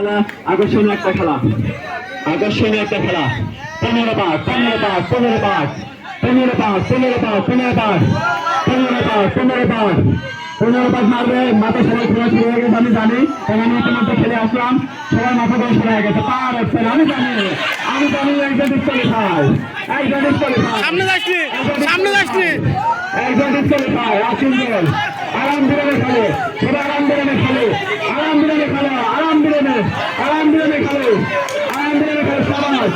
খেলা আকর্ষণীয় একটা খেলা। আকর্ষণীয় একটা খেলা। পনেরো পাঁচ পনেরো পাঁচ পনেরো পাঁচ পনেরো পাঁচ পনেরো পাঁচ পনেরো পাঁচ পনেরো পাঁচ পনেরো পাঁচ পনেরো পাঁচ মারবে। মাথা সবাই খেলা শুরু হয়ে গেছে আমি জানি। আমি ইতিমধ্যে খেলে আসলাম। সবাই মাথা করে শুরু হয়ে গেছে। পার হচ্ছে আমি জানি। আমি জানি একজন ডিসকালি খাই একজন ডিসকালি খাই সামনে যাসনি সামনে যাসনি একজন ডিসকালি খাই আসুন বল আরাম বিরামে খেলে। সবাই আরাম বিরামে খেলে। আরাম বিরামে খেলো। আরাম দিয়ে দেখাল আরাম দিয়ে দেখাল সাবাস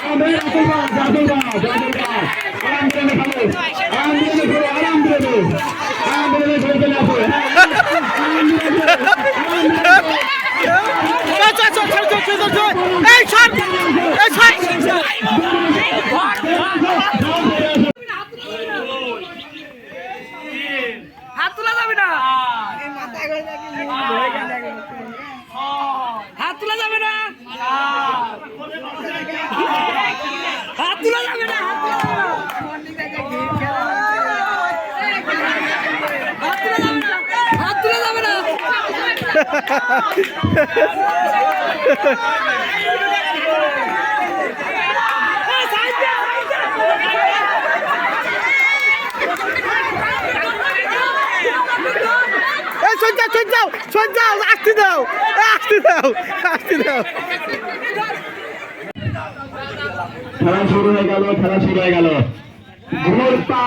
আমাদের আতুলবাস আতুলবাস আতুলবাস আরাম দিয়ে দেখাল আরাম দিয়ে দেখাল আরাম দিয়ে দেখাল আরাম দিয়ে দেখাল চলে আসো এই ছাড় এই ছাড় হাত তোলা যাবে না সাইড দে। এই সঞ্জাও সঞ্জাও সঞ্জাও আসতে দাও আসতে দাও আসতে দাও খেলা শুরু হয়ে গেল, খেলা শুরু হয়ে গেল ঘুরপা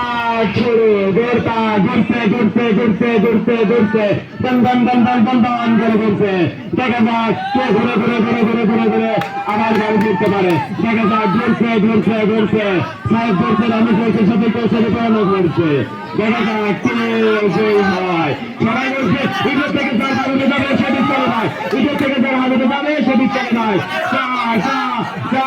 ঘুরতে ঘুরতে ঘুরতে ঘুরতে ঘুরতে দন দন করে ঘুরছে দেখা যাক আমি ঘুরছে সাথে কেউ হয় থেকে যার হাতে যাবে ইগো থেকে যার যা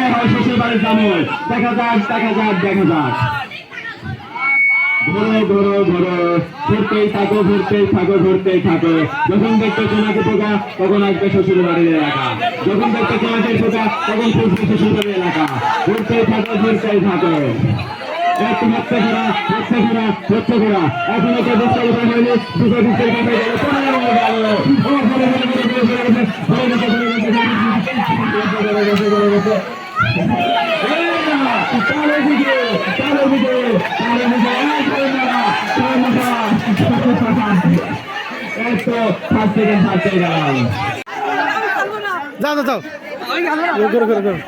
কাপ কে হয় শ্বশুর বাড়ির জামাই দেখা যাক দেখা যাক দেখা যাক ঘোরো ঘোরো ঘোরো ঘুরতেই থাকো ঘুরতেই থাকো ঘুরতেই থাকো যখন দেখতে সোনাকে পোকা তখন আসবে শ্বশুর বাড়ির এলাকা যখন দেখতে সোনাকে পোকা তখন খুঁজবে শ্বশুর বাড়ির এলাকা ঘুরতেই থাকো ঘুরতেই থাকো একটু যাও যাও যাও করো করো করো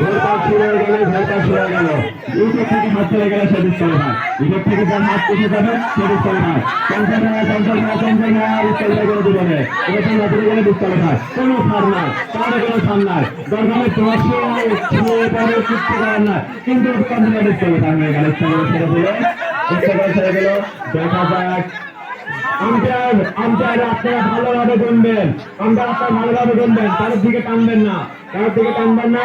ঘোরপাক শুরু হয়ে গেলে। না ইউটিউব থেকে যার হাত উঠে চলে কোনো ছাড় নাই ছাড় নাই। দরকারে তোমার শুয়ে পরে কিচ্ছু করার না কিন্তু দিক চলে হয়ে গেল। ইচ্ছা করে করে ভালোভাবে গুনবেন। আম্পায়ার আপনারা ভালোভাবে গুনবেন। কারোর দিকে টানবেন না। কারোর দিকে টানবেন না।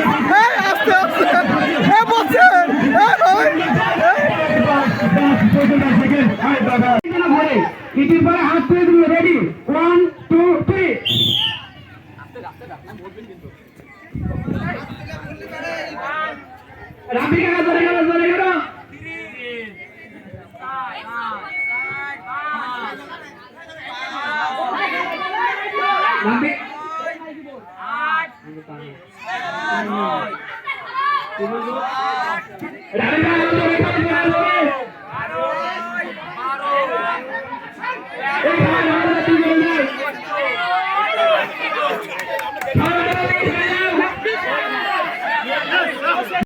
রানী